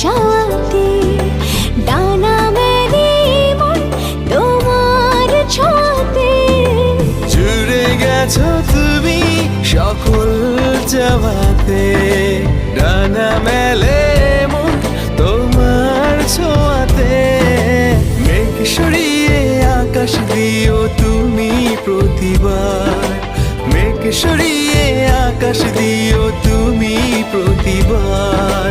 চাঁদে ডানা মেলে মন তোমার ছোঁয়াতে জুড়ে গেছো তুমি সকল চাওয়াতে ডানা মেলে মন তোমার ছোঁয়াতে। মেঘ সরিয়ে আকাশ দিও তুমি প্রতিবার। মেঘ সরিয়ে আকাশ দিও তুমি প্রতিবার।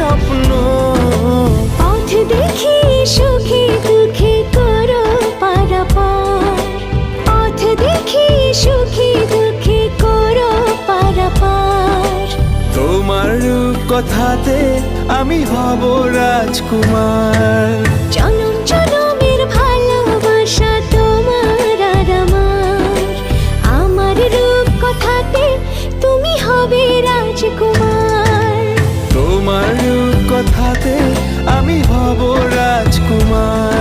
স্বপ্ন। পথ দেখি সুখে দুঃখে করো পারাপার। পথ দেখি সুখে দুঃখে করো পারাপার। তোমার কথাতে আমি হব রাজকুমার। তোমার কথাতে আমি হব রাজকুমার।